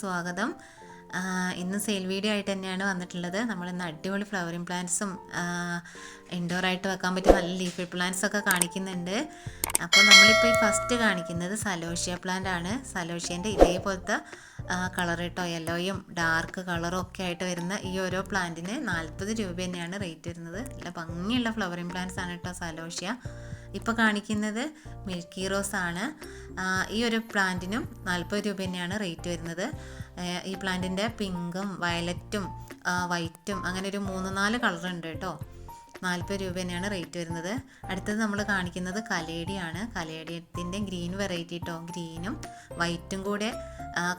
സ്വാഗതം. ഇന്ന് sale video ആയിട്ട് തന്നെയാണ് വന്നിട്ടുള്ളത്. നമ്മൾ ഇന്ന് അടിപൊളി ഫ്ലവറിങ് പ്ലാന്റ്സും ഇൻഡോർ ആയിട്ട് വെക്കാൻ പറ്റിയ നല്ല ലീഫി പ്ലാന്റ്സ് ഒക്കെ കാണിക്കുന്നുണ്ട്. അപ്പോൾ നമ്മളിപ്പോൾ ഈ ഫസ്റ്റ് കാണിക്കുന്നത് സലോഷ്യ പ്ലാന്റ് ആണ്. സലോഷ്യന്റെ ഇതേപോലത്തെ കളർ കേട്ടോ യെല്ലോയും ഡാർക്ക് കളറും ഒക്കെ ആയിട്ട് വരുന്ന ഈ ഓരോ പ്ലാന്റിന് നാൽപ്പത് രൂപ തന്നെയാണ് റേറ്റ് വരുന്നത്. നല്ല ഭംഗിയുള്ള ഫ്ലവറിങ് പ്ലാന്റ്സ് ആണ് കേട്ടോ സലോഷ്യ. ഇപ്പോൾ കാണിക്കുന്നത് മിൽക്കി റോസ് ആണ് ഈ ഒരു പ്ലാന്റിനും നാൽപ്പത് രൂപ തന്നെയാണ് റേറ്റ് വരുന്നത്. ഈ പ്ലാന്റിന്റെ പിങ്കും വയലറ്റും വൈറ്റും അങ്ങനെ ഒരു മൂന്ന് നാല് കളറുണ്ട് കേട്ടോ. നാൽപ്പത് രൂപ തന്നെയാണ് റേറ്റ് വരുന്നത്. അടുത്തത് നമ്മൾ കാണിക്കുന്നത് കലേടിയാണ് കലേടിയത്തിന്റെ ഗ്രീൻ വെറൈറ്റി കേട്ടോ. ഗ്രീനും വൈറ്റും കൂടെ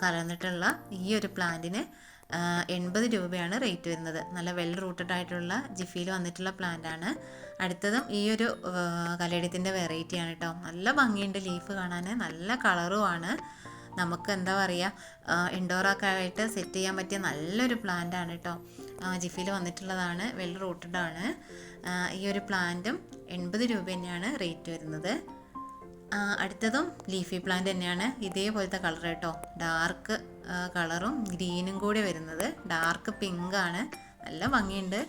കലർന്നിട്ടുള്ള ഈ ഒരു പ്ലാന്റിന് എൺപത് രൂപയാണ് റേറ്റ് വരുന്നത്. നല്ല വെൽ റൂട്ടഡ് ആയിട്ടുള്ള ജിഫിയിൽ വന്നിട്ടുള്ള പ്ലാന്റ് ആണ്. അടുത്തതും ഈ ഒരു കലേഡിയത്തിന്റെ വെറൈറ്റിയാണ് കേട്ടോ നല്ല ഭംഗിയുണ്ട് ലീഫ് കാണാൻ. നല്ല കളറുമാണ് നമുക്ക് എന്താ പറയുക ഇൻഡോറൊക്കെ ആയിട്ട് സെറ്റ് ചെയ്യാൻ പറ്റിയ നല്ലൊരു പ്ലാന്റ് ആണ് കേട്ടോ ജിഫിയിൽ വന്നിട്ടുള്ളതാണ് വെൽ റൂട്ടഡ് ആണ്. ഈ ഒരു പ്ലാന്റും എൺപത് രൂപ തന്നെയാണ് റേറ്റ് വരുന്നത്. അടുത്തതും ലീഫി പ്ലാന്റ് തന്നെയാണ്. ഇതേപോലത്തെ കളർ കേട്ടോ ഡാർക്ക് കളറും ഗ്രീനും കൂടി വരുന്നത്. ഡാർക്ക് പിങ്ക് ആണ്. നല്ല ഭംഗിയുണ്ട്.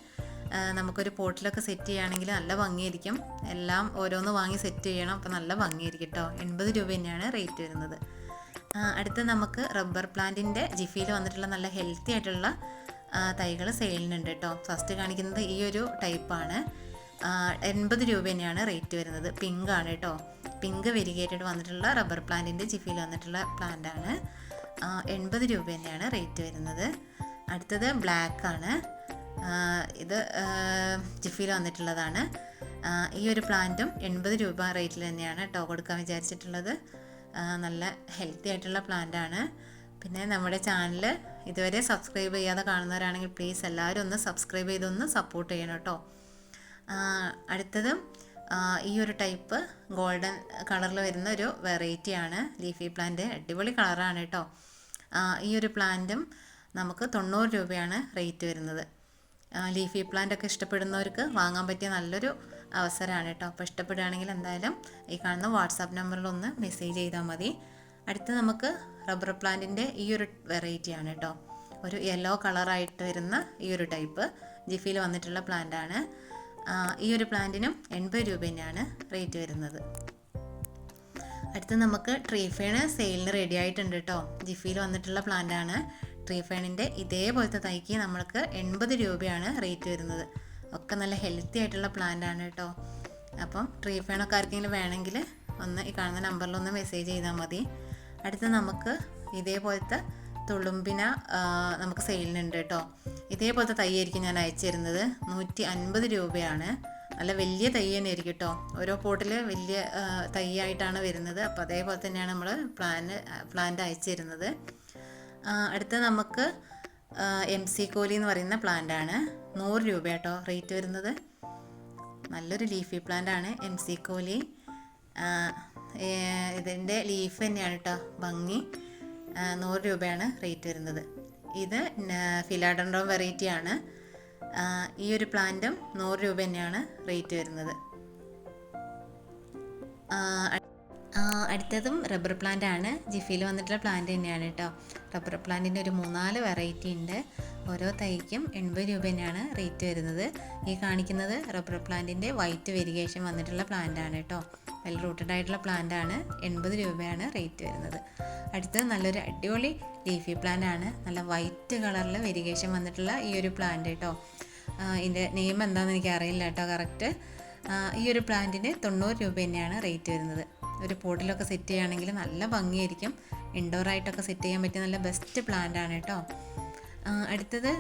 നമുക്കൊരു പോട്ടിലൊക്കെ സെറ്റ് ചെയ്യുകയാണെങ്കിൽ നല്ല ഭംഗിയായിരിക്കും. എല്ലാം ഓരോന്ന് വാങ്ങി സെറ്റ് ചെയ്യണം. അപ്പോൾ നല്ല ഭംഗിയായിരിക്കും കേട്ടോ എൺപത് രൂപ തന്നെയാണ് റേറ്റ് വരുന്നത്. അടുത്ത നമുക്ക് റബ്ബർ പ്ലാന്റിന്റെ ജിഫിയിൽ വന്നിട്ടുള്ള നല്ല ഹെൽത്തി ആയിട്ടുള്ള തൈകൾ സെയിലിനുണ്ട് കേട്ടോ ഫസ്റ്റ് കാണിക്കുന്നത് ഈ ഒരു ടൈപ്പാണ് എൺപത് രൂപ തന്നെയാണ് റേറ്റ് വരുന്നത്. പിങ്ക് ആണ് കേട്ടോ പിങ്ക് വെരിഗേറ്റഡ് വന്നിട്ടുള്ള റബ്ബർ പ്ലാന്റിന്റെ ജിഫിയിൽ വന്നിട്ടുള്ള പ്ലാന്റ് ആണ്. എൺപത് രൂപ തന്നെയാണ് റേറ്റ് വരുന്നത്. അടുത്തത് ബ്ലാക്ക് ആണ്. ഇത് ജിഫിയിൽ വന്നിട്ടുള്ളതാണ്. ഈ ഒരു പ്ലാന്റും എൺപത് രൂപ റേറ്റിൽ തന്നെയാണ് കേട്ടോ കൊടുക്കാൻ വിചാരിച്ചിട്ടുള്ളത്. നല്ല ഹെൽത്തി ആയിട്ടുള്ള പ്ലാന്റ് ആണ്. പിന്നെ നമ്മുടെ ചാനൽ ഇതുവരെ സബ്സ്ക്രൈബ് ചെയ്യാതെ കാണുന്നവരാണെങ്കിൽ പ്ലീസ് എല്ലാവരും ഒന്ന് സബ്സ്ക്രൈബ് ചെയ്തൊന്ന് സപ്പോർട്ട് ചെയ്യണം കേട്ടോ അടുത്തതും ഈ ഒരു ടൈപ്പ് ഗോൾഡൻ കളറിൽ വരുന്ന ഒരു വെറൈറ്റിയാണ് ലീഫി പ്ലാന്റ് അടിപൊളി കളറാണ് കേട്ടോ ഈ ഒരു പ്ലാന്റും നമുക്ക് തൊണ്ണൂറ് രൂപയാണ് റേറ്റ് വരുന്നത്. ലീഫി പ്ലാന്റ് ഒക്കെ ഇഷ്ടപ്പെടുന്നവർക്ക് വാങ്ങാൻ പറ്റിയ നല്ലൊരു അവസരമാണ് കേട്ടോ അപ്പോൾ ഇഷ്ടപ്പെടുകയാണെങ്കിൽ എന്തായാലും ഈ കാണുന്ന വാട്സാപ്പ് നമ്പറിൽ ഒന്ന് മെസ്സേജ് ചെയ്താൽ മതി. അടുത്ത് നമുക്ക് റബ്ബർ പ്ലാന്റിന്റെ ഈ ഒരു വെറൈറ്റിയാണ് കേട്ടോ ഒരു യെല്ലോ കളറായിട്ട് വരുന്ന ഈ ഒരു ടൈപ്പ് ജിഫിയിൽ വന്നിട്ടുള്ള പ്ലാന്റ് ആണ്. ഈ ഒരു പ്ലാന്റിനും എൺപത് രൂപ തന്നെയാണ് റേറ്റ് വരുന്നത്. അടുത്ത് നമുക്ക് ട്രീ സെയിലിന് റെഡി ആയിട്ടുണ്ട് കേട്ടോ ജിഫിയിൽ വന്നിട്ടുള്ള പ്ലാന്റ് ആണ് ഫേണിന്റെ ഇതേപോലത്തെ തൈക്ക് നമ്മൾക്ക് എൺപത് രൂപയാണ് റേറ്റ് വരുന്നത്. ഒക്കെ നല്ല ഹെൽത്തി ആയിട്ടുള്ള പ്ലാന്റ് ആണ് കേട്ടോ അപ്പം ട്രീ ഫേണൊക്കെ ആർക്കെങ്കിലും വേണമെങ്കിൽ ഒന്ന് ഈ കാണുന്ന നമ്പറിൽ ഒന്ന് മെസ്സേജ് ചെയ്താൽ മതി. അടുത്ത് നമുക്ക് ഇതേപോലത്തെ തുളുമ്പിന നമുക്ക് സെയിലിനുണ്ട് കേട്ടോ. ഇതേപോലത്തെ തയ്യായിരിക്കും ഞാൻ അയച്ചു തരുന്നത് നൂറ്റി അൻപത് രൂപയാണ്. നല്ല വലിയ തൈ തന്നെ ആയിരിക്കും കേട്ടോ. ഓരോ പോട്ടിൽ വലിയ തൈയായിട്ടാണ് വരുന്നത്. അപ്പോൾ അതേപോലെ തന്നെയാണ് നമ്മൾ പ്ലാന് പ്ലാന്റ് അയച്ചു തരുന്നത് അടുത്ത നമുക്ക് എം സി കോലി എന്ന് പറയുന്ന പ്ലാന്റ് ആണ്. നൂറ് രൂപ കേട്ടോ റേറ്റ് വരുന്നത്. നല്ലൊരു ലീഫി പ്ലാന്റ് ആണ് എം സി കോലി. ഇതിന്റെ ലീഫ് തന്നെയാണ് കേട്ടോ. ഭംഗി. നൂറ് രൂപയാണ് റേറ്റ് വരുന്നത്. ഇത് ഫിലാഡൻഡ്രോം വെറൈറ്റി ആണ്. ഈ ഒരു പ്ലാന്റും നൂറ് രൂപ തന്നെയാണ് റേറ്റ് വരുന്നത്. അടുത്തതും റബ്ബർ പ്ലാന്റ് ആണ്. ജിഫിയിൽ വന്നിട്ടുള്ള പ്ലാന്റ് തന്നെയാണ് കേട്ടോ റബ്ബർ പ്ലാന്റിന്റെ ഒരു മൂന്നാൽ വെറൈറ്റി ഉണ്ട്. ഓരോ തൈക്കും എൺപത് രൂപ തന്നെയാണ് റേറ്റ് വരുന്നത്. ഈ കാണിക്കുന്നത് റബ്ബർ പ്ലാന്റിന്റെ വൈറ്റ് വെരിഗേഷൻ വന്നിട്ടുള്ള പ്ലാന്റ് ആണ് കേട്ടോ വെൽ റൂട്ടഡ് ആയിട്ടുള്ള പ്ലാന്റ് ആണ്. എൺപത് രൂപയാണ് റേറ്റ് വരുന്നത്. അടുത്തത് നല്ലൊരു അടിപൊളി ലീഫി പ്ലാന്റ് ആണ്. നല്ല വൈറ്റ് കളറിൽ വെരിഗേഷൻ വന്നിട്ടുള്ള ഈ ഒരു പ്ലാന്റ് കേട്ടോ ഇതിന്റെ നെയിം എന്താണെന്ന് എനിക്ക് അറിയില്ല കേട്ടോ കറക്റ്റ് ഈ ഒരു പ്ലാന്റിന് തൊണ്ണൂറ് രൂപ തന്നെയാണ് റേറ്റ് വരുന്നത്. ഒരു പോട്ടിലൊക്കെ സെറ്റ് ചെയ്യുകയാണെങ്കിൽ നല്ല ഭംഗിയായിരിക്കും. ഇൻഡോർ ആയിട്ടൊക്കെ സെറ്റ് ചെയ്യാൻ പറ്റിയ നല്ല ബെസ്റ്റ് പ്ലാന്റ് ആണ് കേട്ടോ അടുത്തത്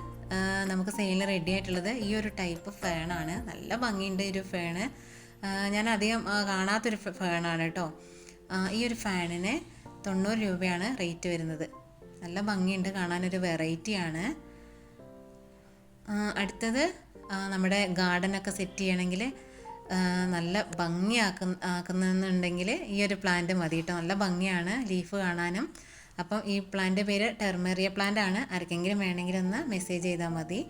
നമുക്ക് സെയിലിൽ റെഡി ആയിട്ടുള്ളത് ഈ ഒരു ടൈപ്പ് ഫേണാണ് നല്ല ഭംഗിയുണ്ട് ഈ ഒരു ഫേണ് ഞാൻ അധികം കാണാത്തൊരു ഫ- ഫേണാണ് കേട്ടോ. ഈ ഒരു ഫാനിന് തൊണ്ണൂറ് രൂപയാണ് റേറ്റ് വരുന്നത്. നല്ല ഭംഗിയുണ്ട് കാണാനൊരു വെറൈറ്റിയാണ്. അടുത്തത് നമ്മുടെ ഗാർഡനൊക്കെ സെറ്റ് ചെയ്യണമെങ്കിൽ നല്ല ഭംഗിയാക്കുന്ന ആക്കുന്നുണ്ടെങ്കിൽ ഈ ഒരു പ്ലാന്റ് മതി കേട്ടോ. നല്ല ഭംഗിയാണ് ലീഫ് കാണാനും. അപ്പം ഈ പ്ലാന്റ് പേര് ടെർമേറിയ പ്ലാന്റ് ആണ് ആർക്കെങ്കിലും വേണമെങ്കിൽ ഒന്ന് മെസ്സേജ് ചെയ്താൽ മതി.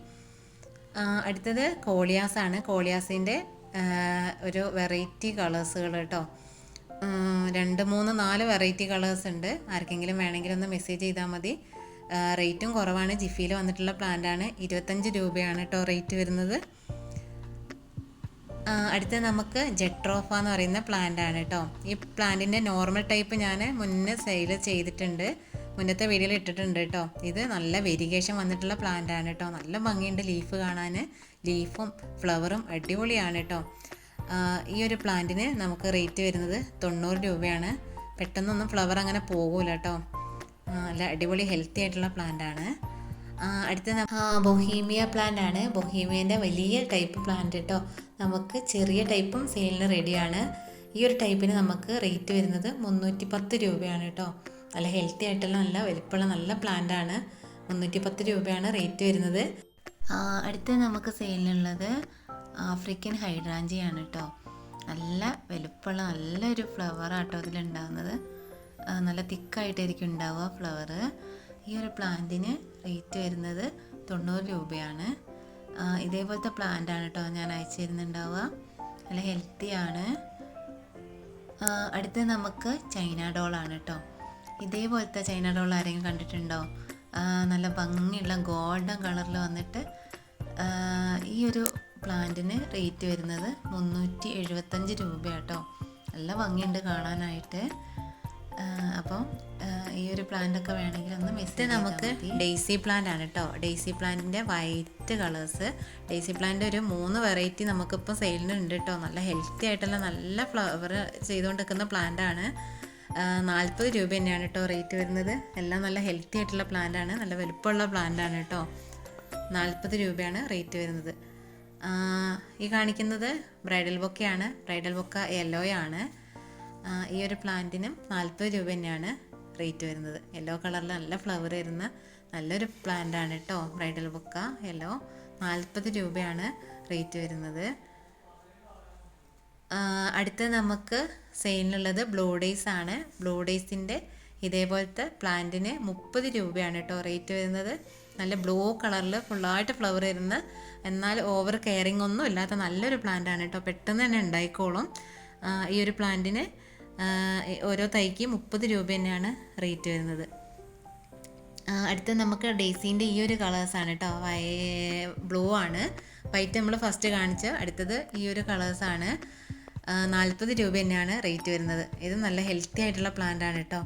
അടുത്തത് കോളിയാസ് ആണ് കോളിയാസിന്റെ ഒരു വെറൈറ്റി കളേഴ്സുകൾ കേട്ടോ രണ്ട് മൂന്ന് നാല് വെറൈറ്റി കളേഴ്സ് ഉണ്ട്. ആർക്കെങ്കിലും വേണമെങ്കിൽ ഒന്ന് മെസ്സേജ് ചെയ്താൽ മതി. റേറ്റും കുറവാണ്. ജിഫിയിൽ വന്നിട്ടുള്ള പ്ലാന്റാണ് ഇരുപത്തഞ്ച് രൂപയാണ് കേട്ടോ റേറ്റ് വരുന്നത്. അടുത്ത നമുക്ക് ജെട്രോഫ എന്ന് പറയുന്ന പ്ലാന്റ് ആണ് കേട്ടോ ഈ പ്ലാന്റിന്റെ നോർമൽ ടൈപ്പ് ഞാൻ മുന്നേ സെയിൽ ചെയ്തിട്ടുണ്ട്. മുന്നത്തെ വീഡിയോയിൽ ഇട്ടിട്ടുണ്ട് കേട്ടോ. ഇത് നല്ല വെരിഗേഷൻ വന്നിട്ടുള്ള പ്ലാന്റ് ആണ് കേട്ടോ. നല്ല ഭംഗിയുണ്ട് ലീഫ് കാണാൻ. ലീഫും ഫ്ലവറും അടിപൊളിയാണ് കേട്ടോ. ഈ ഒരു പ്ലാന്റിന് നമുക്ക് റേറ്റ് വരുന്നത് തൊണ്ണൂറ് രൂപയാണ്. പെട്ടെന്നൊന്നും ഫ്ലവർ അങ്ങനെ പോകൂല കേട്ടോ. നല്ല അടിപൊളി ഹെൽത്തി ആയിട്ടുള്ള പ്ലാന്റ് ആണ്. അടുത്ത ബൊഹീമിയ പ്ലാന്റ് ആണ്. ബൊഹീമിയന്റെ വലിയ ടൈപ്പ് പ്ലാന്റ് കേട്ടോ. നമുക്ക് ചെറിയ ടൈപ്പും സെയിലിന് റെഡിയാണ് ഈ ഒരു ടൈപ്പിന് നമുക്ക് റേറ്റ് വരുന്നത് മുന്നൂറ്റി പത്ത് രൂപയാണ് കേട്ടോ. നല്ല ഹെൽത്തി ആയിട്ടുള്ള നല്ല വലിപ്പമുള്ള നല്ല പ്ലാന്റ് ആണ്. മുന്നൂറ്റി പത്ത് രൂപയാണ് റേറ്റ് വരുന്നത്. അടുത്ത നമുക്ക് സെയിലിനുള്ളത് ആഫ്രിക്കൻ ഹൈഡ്രാഞ്ചിയാണ് കേട്ടോ നല്ല വലുപ്പമുള്ള നല്ലൊരു ഫ്ലവർ ആട്ടോ അതിലുണ്ടാകുന്നത് നല്ല തിക്കായിട്ടായിരിക്കും ഉണ്ടാവുക ഫ്ലവർ ഈ ഒരു പ്ലാന്റിന് റേറ്റ് വരുന്നത് തൊണ്ണൂറ് രൂപയാണ്. ഇതേപോലത്തെ പ്ലാന്റ് ആണ് കേട്ടോ ഞാൻ അയച്ചു തരുന്നുണ്ടാവുക. നല്ല ഹെൽത്തിയാണ് അടുത്ത് നമുക്ക് ചൈന ഡോളാണ് കേട്ടോ ഇതേപോലത്തെ ചൈന ഡോൾ ആരെങ്കിലും കണ്ടിട്ടുണ്ടോ? നല്ല ഭംഗിയുള്ള ഗോൾഡൻ കളറിൽ വന്നിട്ട് ഈ ഒരു പ്ലാന്റിന് റേറ്റ് വരുന്നത് മുന്നൂറ്റി എഴുപത്തഞ്ച് രൂപയാട്ടോ നല്ല ഭംഗിയുണ്ട് കാണാനായിട്ട്. അപ്പം ഈ ഒരു പ്ലാന്റ് ഒക്കെ വേണമെങ്കിൽ ഒന്ന് മിസ് നമുക്ക് ഡെയ്സി പ്ലാന്റ് ആണ് കേട്ടോ ഡെയ്സി പ്ലാന്റിന്റെ വൈറ്റ് കളേഴ്സ്. ഡെയ്സി പ്ലാന്റ് ഒരു മൂന്ന് വെറൈറ്റി നമുക്കിപ്പോൾ സെയിലിന് ഉണ്ട് കേട്ടോ നല്ല ഹെൽത്തി ആയിട്ടുള്ള നല്ല ഫ്ലവർ ചെയ്തുകൊണ്ടിരിക്കുന്ന പ്ലാന്റ് ആണ് നാൽപ്പത് രൂപ തന്നെയാണ് കേട്ടോ റേറ്റ് വരുന്നത്. എല്ലാം നല്ല ഹെൽത്തി ആയിട്ടുള്ള പ്ലാന്റാണ് നല്ല വലുപ്പമുള്ള പ്ലാന്റാണ് കേട്ടോ. നാൽപ്പത് രൂപയാണ് റേറ്റ് വരുന്നത്. ഈ കാണിക്കുന്നത് ബ്രൈഡൽ ബൊക്കയാണ്. ബ്രൈഡൽ ബൊക്ക യെല്ലോ ആണ്. ഈ ഒരു പ്ലാന്റിനും നാൽപ്പത് രൂപ തന്നെയാണ് റേറ്റ് വരുന്നത്. യെല്ലോ കളറിൽ നല്ല ഫ്ലവർ വരുന്ന നല്ലൊരു പ്ലാന്റാണ് കേട്ടോ. ബ്രൈഡൽ ബൊക്ക യെല്ലോ നാൽപ്പത് രൂപയാണ് റേറ്റ് വരുന്നത്. അടുത്ത നമുക്ക് സെയിലിനുള്ളത് ബ്ലൂ ഡേയ്സ് ആണ്. ബ്ലൂ ഡേയ്സിന്റെ ഇതേപോലത്തെ പ്ലാന്റിന് മുപ്പത് രൂപയാണ് കേട്ടോ റേറ്റ് വരുന്നത്. നല്ല ബ്ലൂ കളറിൽ ഫുള്ളായിട്ട് ഫ്ലവർ വരുന്ന എന്നാൽ ഓവർ കെയറിങ് ഒന്നും ഇല്ലാത്ത നല്ലൊരു പ്ലാന്റ് ആണ് കേട്ടോ. പെട്ടെന്ന് തന്നെ ഉണ്ടായിക്കോളും. ഈ ഒരു പ്ലാന്റിന് ഓരോ തൈക്ക് മുപ്പത് രൂപ തന്നെയാണ് റേറ്റ് വരുന്നത്. അടുത്ത നമുക്ക് ഡേസീന്റെ ഈ ഒരു കളേഴ്സാണ് കേട്ടോ. വൈ ബ്ലൂ ആണ്. വൈറ്റ് നമ്മൾ ഫസ്റ്റ് കാണിച്ച അടുത്തത് ഈ ഒരു കളേഴ്സാണ് നാൽപ്പത് രൂപ തന്നെയാണ് റേറ്റ് വരുന്നത്. ഇത് നല്ല ഹെൽത്തി ആയിട്ടുള്ള പ്ലാന്റ് ആണ് കേട്ടോ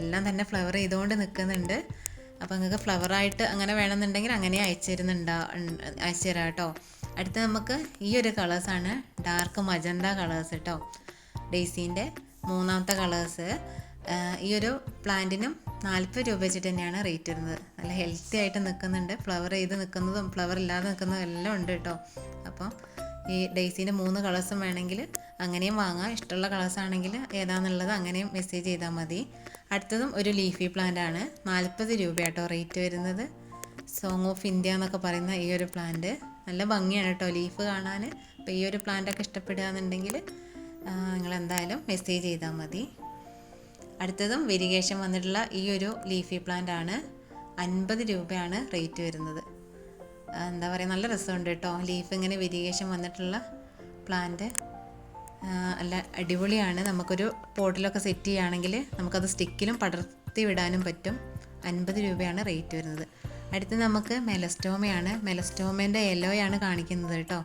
എല്ലാം തന്നെ ഫ്ലവർ ചെയ്തുകൊണ്ട് നിൽക്കുന്നുണ്ട് അപ്പോൾ നിങ്ങൾക്ക് ഫ്ലവറായിട്ട് അങ്ങനെ വേണമെന്നുണ്ടെങ്കിൽ അങ്ങനെ അയച്ചു തരുന്നുണ്ടാ അയച്ചു തരാം കേട്ടോ അടുത്ത നമുക്ക് ഈ ഒരു കളേഴ്സാണ് ഡാർക്ക് മജന്ത കളേഴ്സ് കേട്ടോ ഡെയ്സീന്റെ മൂന്നാമത്തെ കളേഴ്സ് ഈ ഒരു പ്ലാന്റിനും നാൽപ്പത് രൂപ വെച്ചിട്ട് തന്നെയാണ് റേറ്റ് വരുന്നത്. നല്ല ഹെൽത്തി ആയിട്ട് നിൽക്കുന്നുണ്ട് ഫ്ലവർ ചെയ്ത് നിൽക്കുന്നതും ഫ്ലവർ ഇല്ലാതെ നിൽക്കുന്നതും എല്ലാം ഉണ്ട് കേട്ടോ അപ്പം ഈ ഡെയ്സിന്റെ മൂന്ന് കളേഴ്സും വേണമെങ്കിൽ അങ്ങനെയും വാങ്ങാം. ഇഷ്ടമുള്ള കളേഴ്സ് ആണെങ്കിൽ ഏതാണെന്നുള്ളത് അങ്ങനെയും മെസ്സേജ് ചെയ്താൽ മതി. അടുത്തതും ഒരു ലീഫി പ്ലാന്റ് ആണ്. നാൽപ്പത് രൂപ കേട്ടോ റേറ്റ് വരുന്നത്. സോങ് ഓഫ് ഇന്ത്യ എന്നൊക്കെ പറയുന്ന ഈ ഒരു പ്ലാന്റ് നല്ല ഭംഗിയാണ് കേട്ടോ ലീഫ് കാണാൻ. അപ്പോൾ ഈ ഒരു പ്ലാന്റൊക്കെ ഇഷ്ടപ്പെടുകയെന്നുണ്ടെങ്കിൽ നിങ്ങൾ എന്തായാലും മെസ്സേജ് ചെയ്താൽ മതി. അടുത്തതും വെരിഗേഷൻ വന്നിട്ടുള്ള ഈ ഒരു ലീഫി പ്ലാന്റ് ആണ്. അൻപത് രൂപയാണ് റേറ്റ് വരുന്നത്. എന്താ പറയുക നല്ല രസമുണ്ട് കേട്ടോ. ലീഫ് ഇങ്ങനെ വെരിഗേഷൻ വന്നിട്ടുള്ള പ്ലാന്റ് നല്ല അടിപൊളിയാണ്. നമുക്കൊരു പോട്ടിലൊക്കെ സെറ്റ് ചെയ്യുകയാണെങ്കിൽ നമുക്കത് സ്റ്റിക്കിലും പടർത്തി വിടാനും പറ്റും. അൻപത് രൂപയാണ് റേറ്റ് വരുന്നത്. അടുത്ത് നമുക്ക് മെലസ്റ്റോമയാണ്. മെലസ്റ്റോമേന്റെ യെല്ലോയാണ് കാണിക്കുന്നത് കേട്ടോ.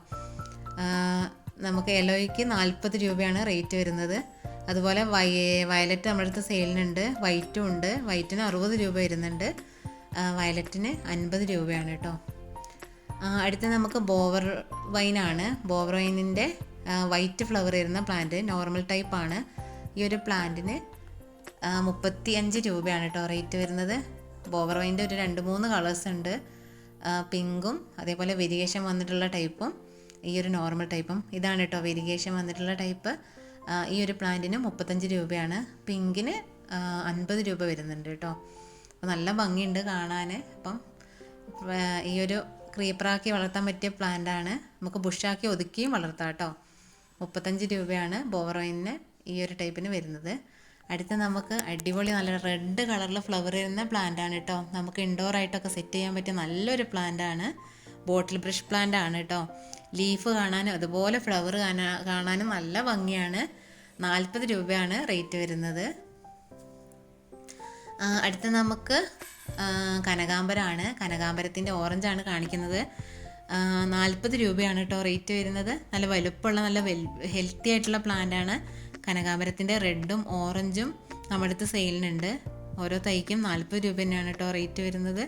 നമുക്ക് യെല്ലോയ്ക്ക് നാൽപ്പത് രൂപയാണ് റേറ്റ് വരുന്നത്. അതുപോലെ വയ വയലറ്റ് നമ്മുടെ അടുത്ത് സെയിലിനുണ്ട് വൈറ്റും ഉണ്ട്. വൈറ്റിന് അറുപത് രൂപ വരുന്നുണ്ട്. വയലറ്റിന് അൻപത് രൂപയാണ് കേട്ടോ. അടുത്ത നമുക്ക് ബോവർ വൈനാണ്. ബോവർ വൈനിന്റെ വൈറ്റ് ഫ്ലവർ വരുന്ന പ്ലാന്റ് നോർമൽ ടൈപ്പാണ് ഈ ഒരു പ്ലാന്റിന് മുപ്പത്തി അഞ്ച് രൂപയാണ് കേട്ടോ റേറ്റ് വരുന്നത്. ബോവർ വൈന്റെ ഒരു രണ്ട് മൂന്ന് കളേഴ്സ് ഉണ്ട്. പിങ്കും അതേപോലെ വെരിഗേഷൻ വന്നിട്ടുള്ള ടൈപ്പും ഈ ഒരു നോർമൽ ടൈപ്പും ഇതാണ് കേട്ടോ വെരിഗേഷൻ വന്നിട്ടുള്ള ടൈപ്പ് ഈ ഒരു പ്ലാന്റിന് മുപ്പത്തഞ്ച് രൂപയാണ്. പിങ്കിന് അൻപത് രൂപ വരുന്നുണ്ട് കേട്ടോ അപ്പോൾ നല്ല ഭംഗിയുണ്ട് കാണാൻ അപ്പം ഈ ഒരു ക്രീപ്പറാക്കി വളർത്താൻ പറ്റിയ പ്ലാന്റാണ്. നമുക്ക് ബുഷാക്കി ഒതുക്കിയും വളർത്താം കേട്ടോ. മുപ്പത്തഞ്ച് രൂപയാണ് ബോറോയിന് ഈ ഒരു ടൈപ്പിന് വരുന്നത്. അടുത്ത നമുക്ക് അടിപൊളി നല്ല റെഡ് കളറിൽ ഫ്ലവർ വരുന്ന പ്ലാന്റ് ആണ് കേട്ടോ. നമുക്ക് ഇൻഡോർ ആയിട്ടൊക്കെ സെറ്റ് ചെയ്യാൻ പറ്റിയ നല്ലൊരു പ്ലാന്റ് ആണ് ബോട്ടിൽ ബ്രഷ് പ്ലാന്റ് ആണ് കേട്ടോ. ലീഫ് കാണാനും അതുപോലെ ഫ്ലവർ കാണാനും നല്ല ഭംഗിയാണ്. നാൽപ്പത് രൂപയാണ് റേറ്റ് വരുന്നത്. അടുത്ത നമുക്ക് കനകാമ്പരമാണ് കനകാംബരമാണ് കനകാംബരത്തിന്റെ ഓറഞ്ചാണ് കാണിക്കുന്നത്. നാൽപ്പത് രൂപയാണ് കേട്ടോ റേറ്റ് വരുന്നത്. നല്ല വലുപ്പമുള്ള നല്ല വെൽ ഹെൽത്തി ആയിട്ടുള്ള പ്ലാന്റാണ് ആണ്. കനകാംബരത്തിന്റെ റെഡും ഓറഞ്ചും നമ്മുടെ അടുത്ത് സെയിലിനുണ്ട് ഓരോ തൈക്കും നാൽപ്പത് രൂപ തന്നെയാണ് കേട്ടോ റേറ്റ് വരുന്നത്.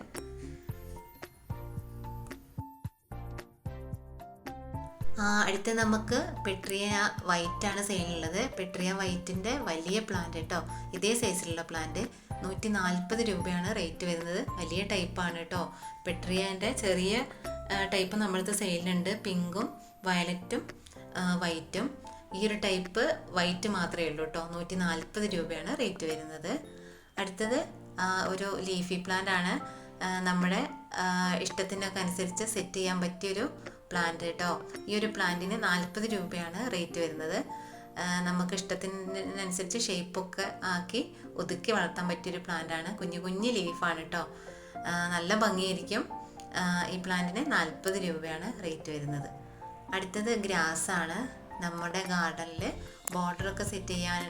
അടുത്ത് നമുക്ക് പെട്രിയ വൈറ്റ് ആണ് സെയിലുള്ളത്. പെട്രിയ വൈറ്റിന്റെ വലിയ പ്ലാന്റ് കേട്ടോ. ഇതേ സൈസിലുള്ള പ്ലാന്റ് നൂറ്റി നാൽപ്പത് രൂപയാണ് റേറ്റ് വരുന്നത്. വലിയ ടൈപ്പാണ് കേട്ടോ. പെട്രിയന്റെ ചെറിയ ടൈപ്പ് നമ്മളടുത്ത് സെയിലുണ്ട്. പിങ്കും വയലറ്റും വൈറ്റും. ഈ ഒരു ടൈപ്പ് വൈറ്റ് മാത്രമേ ഉള്ളൂ കേട്ടോ. നൂറ്റി നാൽപ്പത് രൂപയാണ് റേറ്റ് വരുന്നത്. അടുത്തത് ഒരു ലീഫി പ്ലാന്റ് ആണ്. നമ്മുടെ ഇഷ്ടത്തിനൊക്കെ അനുസരിച്ച് സെറ്റ് ചെയ്യാൻ പറ്റിയൊരു പ്ലാന്റ് കേട്ടോ ഈ ഒരു പ്ലാന്റിന് നാൽപ്പത് രൂപയാണ് റേറ്റ് വരുന്നത്. നമുക്ക് ഇഷ്ടത്തിനനുസരിച്ച് ഷേപ്പൊക്കെ ആക്കി ഒതുക്കി വളർത്താൻ പറ്റിയൊരു പ്ലാന്റാണ് കുഞ്ഞു കുഞ്ഞു ലീഫാണ് കേട്ടോ നല്ല ഭംഗിയായിരിക്കും. ഈ പ്ലാന്റിന് നാൽപ്പത് രൂപയാണ് റേറ്റ് വരുന്നത്. അടുത്തത് ഗ്രാസ് ആണ്. നമ്മുടെ ഗാർഡനിൽ ബോർഡറൊക്കെ സെറ്റ് ചെയ്യാൻ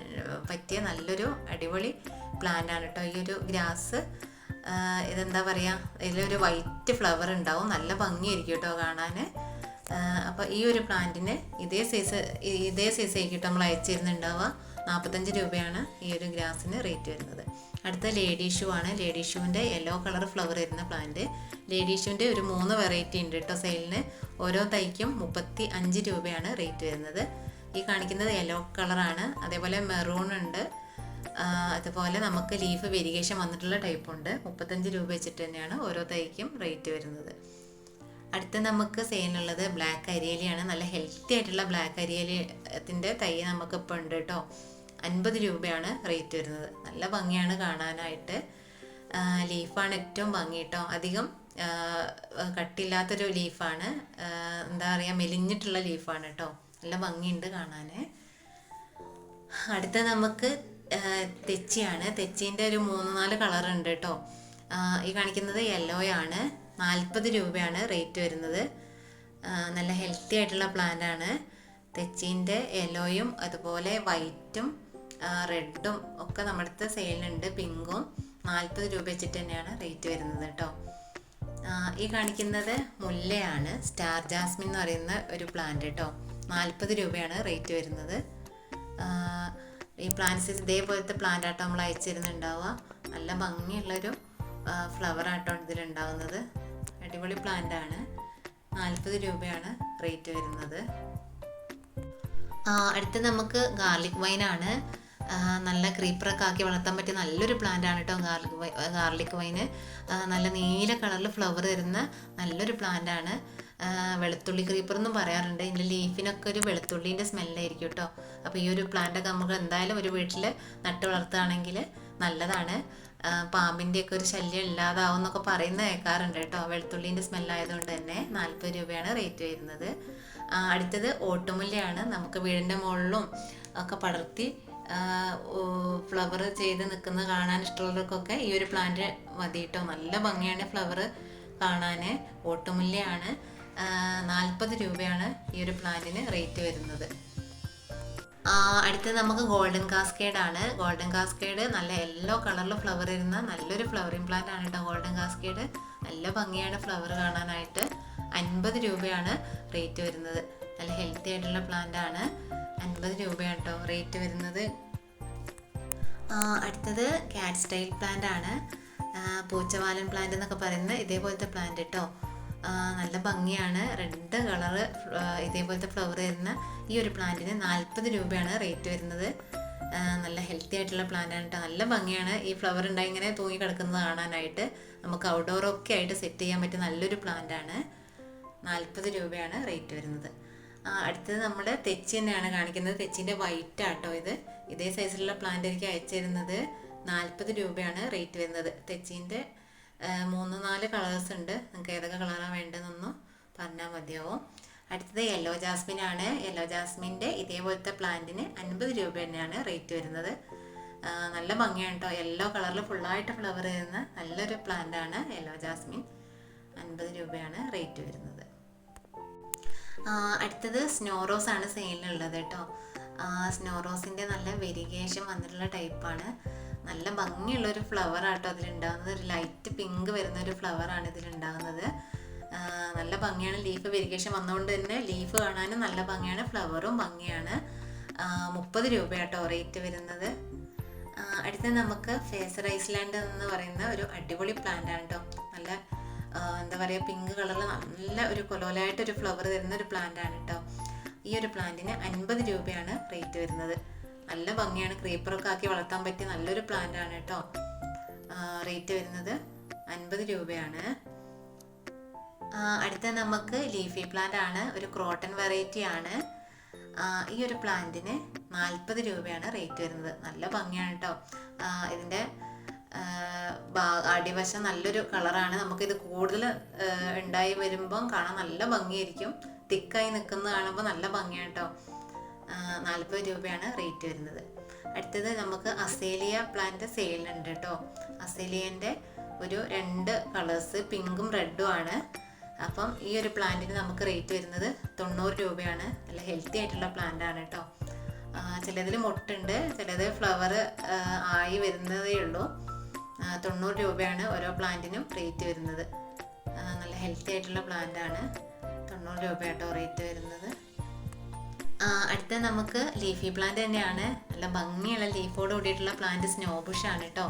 പറ്റിയ നല്ലൊരു അടിപൊളി പ്ലാന്റാണ് കേട്ടോ ഈ ഒരു ഗ്രാസ് ഇതെന്താ പറയുക ഇതിലൊരു വൈറ്റ് ഫ്ലവർ ഉണ്ടാവും. നല്ല ഭംഗിയായിരിക്കും കേട്ടോ കാണാൻ അപ്പോൾ ഈ ഒരു പ്ലാന്റിന് ഇതേ സൈസ് ഇതേ സൈസ് ആയിരിക്കും നമ്മൾ അയച്ചിരുന്നുണ്ടാവുക. നാൽപ്പത്തഞ്ച് രൂപയാണ് ഈ ഒരു ഗ്രാസിന് റേറ്റ് വരുന്നത്. അടുത്ത ലേഡി ഷൂ ആണ്. ലേഡി ഷൂവിന്റെ യെല്ലോ കളർ ഫ്ലവർ വരുന്ന പ്ലാന്റ് ലേഡി ഷൂവിന്റെ ഒരു മൂന്ന് വെറൈറ്റി ഉണ്ട് കേട്ടോ സെയിലിന് ഓരോ തൈക്കും മുപ്പത്തി അഞ്ച് രൂപയാണ് റേറ്റ് വരുന്നത്. ഈ കാണിക്കുന്നത് യെല്ലോ കളറാണ് അതേപോലെ മെറൂൺ ഉണ്ട്. അതുപോലെ നമുക്ക് ലീഫ് വെരിഗേഷൻ വന്നിട്ടുള്ള ടൈപ്പ് ഉണ്ട്. മുപ്പത്തഞ്ച് രൂപ വെച്ചിട്ട് തന്നെയാണ് ഓരോ തൈക്കും റേറ്റ് വരുന്നത്. അടുത്ത നമുക്ക് സെയിലുള്ളത് ബ്ലാക്ക് അരിയലിയാണ്. നല്ല ഹെൽത്തി ആയിട്ടുള്ള ബ്ലാക്ക് അരിയലിന്റെ തൈ നമുക്ക് ഇപ്പോൾ ഉണ്ട് കേട്ടോ അൻപത് രൂപയാണ് റേറ്റ് വരുന്നത്. നല്ല ഭംഗിയാണ് കാണാനായിട്ട്. ലീഫാണ് ഏറ്റവും ഭംഗി കേട്ടോ അധികം കട്ടില്ലാത്തൊരു ലീഫാണ് എന്താ പറയുക മെലിഞ്ഞിട്ടുള്ള ലീഫാണ് കേട്ടോ നല്ല ഭംഗിയുണ്ട് കാണാൻ അടുത്ത നമുക്ക് തെച്ചിയാണ്. തെച്ചീന്റെ ഒരു മൂന്ന് നാല് കളർ ഉണ്ട് കേട്ടോ ഈ കാണിക്കുന്നത് യെല്ലോ ആണ്. നാൽപ്പത് രൂപയാണ് റേറ്റ് വരുന്നത്. നല്ല ഹെൽത്തി ആയിട്ടുള്ള പ്ലാന്റ് ആണ്. തെച്ചീന്റെ യെല്ലോയും അതുപോലെ വൈറ്റും റെഡും ഒക്കെ നമ്മുടെ അടുത്ത് സെയിലുണ്ട് പിങ്കും നാൽപ്പത് രൂപ വെച്ചിട്ട് തന്നെയാണ് റേറ്റ് വരുന്നത് കേട്ടോ ഈ കാണിക്കുന്നത് മുല്ലയാണ്. സ്റ്റാർ ജാസ്മിൻ എന്ന് പറയുന്ന ഒരു പ്ലാന്റ് കേട്ടോ നാൽപ്പത് രൂപയാണ് റേറ്റ് വരുന്നത്. ഈ പ്ലാന്റ്സ് ഇതേപോലത്തെ പ്ലാന്റ് ആട്ടോ നമ്മൾ അയച്ചിരുന്നുണ്ടാവുക. നല്ല ഭംഗിയുള്ളൊരു ഫ്ലവർ ആട്ടോ ഇതിലുണ്ടാവുന്നത്. അടിപൊളി പ്ലാന്റ് ആണ്. നാൽപ്പത് രൂപയാണ് റേറ്റ് വരുന്നത്. അടുത്ത് നമുക്ക് ഗാർലിക് വൈൻ ആണ്. നല്ല ക്രീപ്പറൊക്കെ ആക്കി വളർത്താൻ പറ്റിയ നല്ലൊരു പ്ലാന്റ് ആണ് കേട്ടോ ഗാർലിക് വൈ ഗാർലിക് വൈന് നല്ല നീല കളറിൽ ഫ്ലവർ തരുന്ന നല്ലൊരു പ്ലാന്റ് ആണ്. വെളുത്തുള്ളി ക്രീപ്പർ എന്നും പറയാറുണ്ട്. ഇതിന്റെ ലീഫിനൊക്കെ ഒരു വെളുത്തുള്ളീന്റെ സ്മെല്ലായിരിക്കും കേട്ടോ അപ്പോൾ ഈ ഒരു പ്ലാന്റൊക്കെ നമുക്ക് എന്തായാലും ഒരു വീട്ടിൽ നട്ട് വളർത്തുകയാണെങ്കിൽ നല്ലതാണ്. പാമ്പിന്റെയൊക്കെ ഒരു ശല്യം ഇല്ലാതാവും എന്നൊക്കെ പറയുന്ന കേൾക്കാറുണ്ട് കേട്ടോ. വെളുത്തുള്ളീന്റെ സ്മെല്ലായതുകൊണ്ട് തന്നെ നാൽപ്പത് രൂപയാണ് റേറ്റ് വരുന്നത്. അടുത്തത് ഓട്ടുമുല്ലയാണ്. നമുക്ക് വീടിന്റെ മുകളിലും ഒക്കെ പടർത്തി ഫ്ലവർ ചെയ്ത് നിൽക്കുന്നത് കാണാൻ ഇഷ്ടമുള്ളവർക്കൊക്കെ ഈ ഒരു പ്ലാന്റ് മതി കേട്ടോ നല്ല ഭംഗിയാണ് ഫ്ലവർ കാണാൻ ഓട്ടുമുല്ലയാണ്. നാൽപ്പത് രൂപയാണ് ഈ ഒരു പ്ലാന്റിന് റേറ്റ് വരുന്നത്. അടുത്തത് നമുക്ക് ഗോൾഡൻ കാസ്കേഡ് ആണ് ഗോൾഡൻ കാസ്കേഡ് നല്ല യെല്ലോ കളറിൽ ഫ്ലവർ ഇരുന്ന നല്ലൊരു ഫ്ലവറിങ് പ്ലാന്റ് ആണ് കേട്ടോ ഗോൾഡൻ കാസ്കേഡ്. നല്ല ഭംഗിയാണ് ഫ്ലവർ കാണാനായിട്ട്. അൻപത് രൂപയാണ് റേറ്റ് വരുന്നത്. നല്ല ഹെൽത്തി ആയിട്ടുള്ള പ്ലാന്റ് ആണ്. അൻപത് രൂപയാണ് കേട്ടോ റേറ്റ് വരുന്നത്. അടുത്തത് കാറ്റ് സ്റ്റൈൽ പ്ലാന്റ് ആണ്. പൂച്ചവാലൻ പ്ലാന്റ് എന്നൊക്കെ പറയുന്നത് ഇതേപോലത്തെ പ്ലാന്റ് കേട്ടോ. നല്ല ഭംഗിയാണ്. റെഡ് കളറ് ഇതേപോലത്തെ ഫ്ലവർ വരുന്ന ഈ ഒരു പ്ലാന്റിന് നാൽപ്പത് രൂപയാണ് റേറ്റ് വരുന്നത്. നല്ല ഹെൽത്തി ആയിട്ടുള്ള പ്ലാന്റ് ആണ് കേട്ടോ നല്ല ഭംഗിയാണ്. ഈ ഫ്ലവർ ഉണ്ടായി ഇങ്ങനെ തൂങ്ങി കിടക്കുന്നത് കാണാനായിട്ട്. നമുക്ക് ഔട്ട്ഡോർ ഒക്കെ ആയിട്ട് സെറ്റ് ചെയ്യാൻ പറ്റിയ നല്ലൊരു പ്ലാന്റ് ആണ്. നാൽപ്പത് രൂപയാണ് റേറ്റ് വരുന്നത്. അടുത്തത് നമ്മൾ തെച്ചി തന്നെയാണ് കാണിക്കുന്നത്. തെച്ചിന്റെ വൈറ്റ് ആട്ടോ ഇത്. ഇതേ സൈസിലുള്ള പ്ലാന്റ് എനിക്ക് അയച്ചു തരുന്നത്. നാൽപ്പത് രൂപയാണ് റേറ്റ് വരുന്നത്. തെച്ചീന്റെ മൂന്ന് നാല് കളേഴ്സ് ഉണ്ട്. നിങ്ങൾക്ക് ഏതൊക്കെ കളറാണ് വേണ്ടതെന്നൊന്നും പറഞ്ഞാൽ മതിയാവും. അടുത്തത് യെല്ലോ ജാസ്മിൻ ആണ് യെല്ലോ ജാസ്മിന്റെ ഇതേപോലത്തെ പ്ലാന്റിന് അൻപത് രൂപ തന്നെയാണ് റേറ്റ് വരുന്നത്. നല്ല ഭംഗിയാണ് കേട്ടോ യെല്ലോ കളറിൽ ഫുള്ളായിട്ട് ഫ്ലവർ ചെയ്യുന്ന നല്ലൊരു പ്ലാന്റ് ആണ് യെല്ലോ ജാസ്മിൻ അൻപത് രൂപയാണ് റേറ്റ് വരുന്നത്. അടുത്തത് സ്നോ റോസ് ആണ് സെയിലിനുള്ളത് കേട്ടോ സ്നോ റോസിന്റെ നല്ല വെരിഗേഷൻ വന്നിട്ടുള്ള ടൈപ്പാണ് നല്ല ഭംഗിയുള്ള ഒരു ഫ്ലവർ ആട്ടോ അതിലുണ്ടാകുന്നത് ഒരു ലൈറ്റ് പിങ്ക് വരുന്ന ഒരു ഫ്ലവറാണ് ഇതിലുണ്ടാകുന്നത് ആ, നല്ല ഭംഗിയാണ് ലീഫ് വെരിഗേഷൻ വന്നുകൊണ്ട് തന്നെ ലീഫ് കാണാനും നല്ല ഭംഗിയാണ് ഫ്ലവറും ഭംഗിയാണ്. മുപ്പത് രൂപയാട്ടോ റേറ്റ് വരുന്നത്. അടുത്ത നമുക്ക് ഫേസർ ഐസ്ലാൻഡ് എന്ന് പറയുന്ന ഒരു അടിപൊളി പ്ലാന്റ് ആണ് കേട്ടോ നല്ല എന്താ പറയുക പിങ്ക് കളറിൽ നല്ല ഒരു കൊലോലായിട്ട് ഒരു ഫ്ലവർ തരുന്ന ഒരു പ്ലാന്റ് ആണ് കേട്ടോ ഈ ഒരു പ്ലാന്റിന് അൻപത് രൂപയാണ് റേറ്റ് വരുന്നത്. നല്ല ഭംഗിയാണ്. ക്രീപ്പറൊക്കെ ആക്കി വളർത്താൻ പറ്റിയ നല്ലൊരു പ്ലാന്റ് ആണ് കേട്ടോ. റേറ്റ് വരുന്നത് അൻപത് രൂപയാണ്. അടുത്ത നമുക്ക് ലീഫി പ്ലാന്റ് ആണ്. ഒരു ക്രോട്ടൺ വെറൈറ്റി ആണ്. ഈ ഒരു പ്ലാന്റിന് നാൽപ്പത് രൂപയാണ് റേറ്റ് വരുന്നത്. നല്ല ഭംഗിയാണ് കേട്ടോ. ഇതിന്റെ അടിവശം നല്ലൊരു കളറാണ് നമുക്കിത് കൂടുതൽ ഉണ്ടായി വരുമ്പം കാണാൻ നല്ല ഭംഗിയായിരിക്കും. തിക്കായി നിൽക്കുന്നത് കാണുമ്പോൾ നല്ല ഭംഗിയാണ് കേട്ടോ. നാൽപ്പത് രൂപയാണ് റേറ്റ് വരുന്നത്. അടുത്തത് നമുക്ക് അസേലിയ പ്ലാന്റ് സെയിലുണ്ട് കേട്ടോ അസേലിയന്റെ ഒരു രണ്ട് കളേഴ്സ് പിങ്കും റെഡും ആണ്. അപ്പം ഈ ഒരു പ്ലാന്റിന് നമുക്ക് റേറ്റ് വരുന്നത് തൊണ്ണൂറ് രൂപയാണ്. നല്ല ഹെൽത്തി ആയിട്ടുള്ള പ്ലാന്റ് ആണ് കേട്ടോ ചിലതിൽ മുട്ടുണ്ട് ചിലത് ഫ്ലവർ ആയി വരുന്നതേ ഉള്ളൂ. തൊണ്ണൂറ് രൂപയാണ് ഓരോ പ്ലാന്റിനും റേറ്റ് വരുന്നത്. നല്ല ഹെൽത്തി ആയിട്ടുള്ള പ്ലാന്റ് ആണ്. തൊണ്ണൂറ് രൂപയാട്ടോ റേറ്റ് വരുന്നത്. അടുത്ത നമുക്ക് ലീഫി പ്ലാന്റ് തന്നെയാണ്. നല്ല ഭംഗിയുള്ള ലീഫോട് കൂടിയിട്ടുള്ള പ്ലാന്റ് ആണ് കേട്ടോ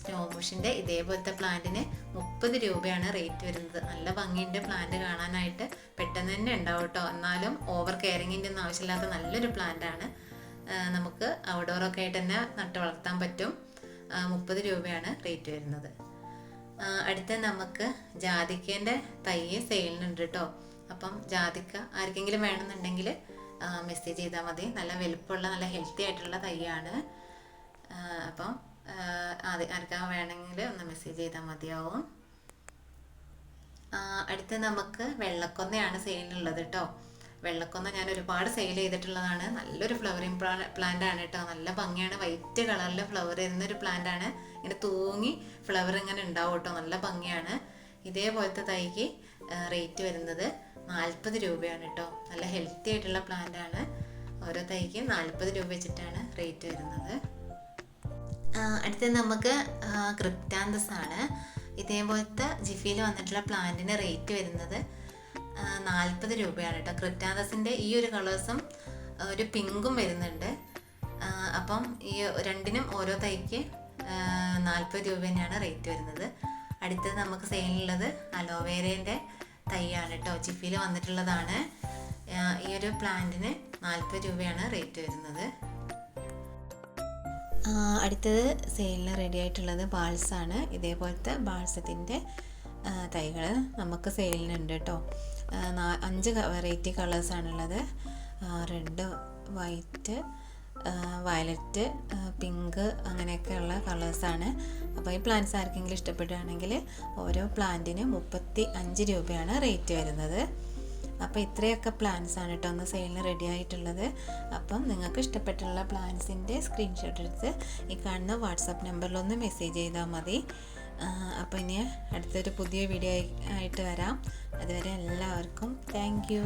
സ്നോ ബുഷിന്റെ ഇതേപോലത്തെ പ്ലാന്റിന് മുപ്പത് രൂപയാണ് റേറ്റ് വരുന്നത്. നല്ല ഭംഗിയുണ്ട് പ്ലാന്റ് കാണാനായിട്ട്. പെട്ടെന്ന് തന്നെ ഉണ്ടാവും കേട്ടോ എന്നാലും ഓവർ കെയറിങ്ങിന്റെ ഒന്നും ആവശ്യമില്ലാത്ത നല്ലൊരു പ്ലാന്റ് ആണ്. നമുക്ക് ഔട്ട്ഡോറൊക്കെ ആയിട്ട് തന്നെ നട്ട് വളർത്താൻ പറ്റും. മുപ്പത് രൂപയാണ് റേറ്റ് വരുന്നത്. അടുത്ത നമുക്ക് ജാതിക്കേന്റെ തൈ സെയിലിനുണ്ട് കേട്ടോ അപ്പം ജാതിക്ക ആർക്കെങ്കിലും വേണമെന്നുണ്ടെങ്കിൽ മെസ്സേജ് ചെയ്താൽ മതി. നല്ല വലുപ്പമുള്ള നല്ല ഹെൽത്തി ആയിട്ടുള്ള തൈയാണ്. അപ്പം അത് ആർക്കാ വേണമെങ്കിൽ ഒന്ന് മെസ്സേജ് ചെയ്താൽ മതിയാവും. അടുത്ത നമുക്ക് വെള്ളക്കൊന്നയാണ് സെയിലിനുള്ളത് കേട്ടോ വെള്ളക്കൊന്ന ഞാൻ ഒരുപാട് സെയിൽ ചെയ്തിട്ടുള്ളതാണ്. നല്ലൊരു ഫ്ലവറിങ് പ്ലാന്റ് ആണ് കേട്ടോ നല്ല ഭംഗിയാണ്. വൈറ്റ് കളറിൽ ഫ്ലവർ വരുന്നൊരു പ്ലാന്റ് ആണ്. ഇങ്ങനെ തൂങ്ങി ഫ്ലവർ ഇങ്ങനെ ഉണ്ടാവും കേട്ടോ നല്ല ഭംഗിയാണ്. ഇതേപോലത്തെ തൈക്ക് റേറ്റ് വരുന്നത്. നാൽപ്പത് രൂപയാണ് കേട്ടോ നല്ല ഹെൽത്തി ആയിട്ടുള്ള പ്ലാന്റ് ആണ്. ഓരോ തൈക്ക് നാൽപ്പത് രൂപ വെച്ചിട്ടാണ് റേറ്റ് വരുന്നത്. അടുത്തത് നമുക്ക് ക്രിപ്റ്റാന്തസ് ആണ്. ഇതേപോലത്തെ ജിഫിയിൽ വന്നിട്ടുള്ള പ്ലാന്റിന് റേറ്റ് വരുന്നത് നാൽപ്പത് രൂപയാണ് കേട്ടോ ക്രിപ്റ്റാന്തസിന്റെ ഈ ഒരു കളേഴ്സും ഒരു പിങ്കും വരുന്നുണ്ട്. അപ്പം ഈ രണ്ടിനും ഓരോ തൈക്ക് നാൽപ്പത് രൂപ തന്നെയാണ് റേറ്റ് വരുന്നത്. അടുത്തത് നമുക്ക് സെയിലുള്ളത് അലോവേരേന്റെ തൈയാണ് കേട്ടോ. ജിഫിയിൽ വന്നിട്ടുള്ളതാണ്. ഈ ഒരു പ്ലാന്റിന് നാൽപ്പത് രൂപയാണ് റേറ്റ് വരുന്നത്. അടുത്തത് സെയിലിന് റെഡി ആയിട്ടുള്ളത് ബാൾസാണ്. ഇതേപോലത്തെ ബാൾസത്തിന്റെ തൈകൾ നമുക്ക് സെയിലിനുണ്ട് കേട്ടോ. അഞ്ച് വെറൈറ്റി കളേഴ്സാണുള്ളത് റെഡ് വൈറ്റ് വയലറ്റ് പിങ്ക് അങ്ങനെയൊക്കെയുള്ള കളേഴ്സാണ്. അപ്പോൾ ഈ പ്ലാന്റ്സ് ആർക്കെങ്കിലും ഇഷ്ടപ്പെടുകയാണെങ്കിൽ ഓരോ പ്ലാന്റിന് മുപ്പത്തി അഞ്ച് രൂപയാണ് റേറ്റ് വരുന്നത്. അപ്പോൾ ഇത്രയൊക്കെ പ്ലാൻസ് ആണ് കേട്ടോ ഒന്ന് സെയിലിന് റെഡി ആയിട്ടുള്ളത്. അപ്പം നിങ്ങൾക്ക് ഇഷ്ടപ്പെട്ടുള്ള പ്ലാൻസിന്റെ സ്ക്രീൻഷോട്ട് എടുത്ത് ഈ കാണുന്ന വാട്സാപ്പ് നമ്പറിലൊന്ന് മെസ്സേജ് ചെയ്താൽ മതി. അപ്പോൾ ഇനി അടുത്തൊരു പുതിയ വീഡിയോ ആയിട്ട് വരാം. അതുവരെ എല്ലാവർക്കും താങ്ക്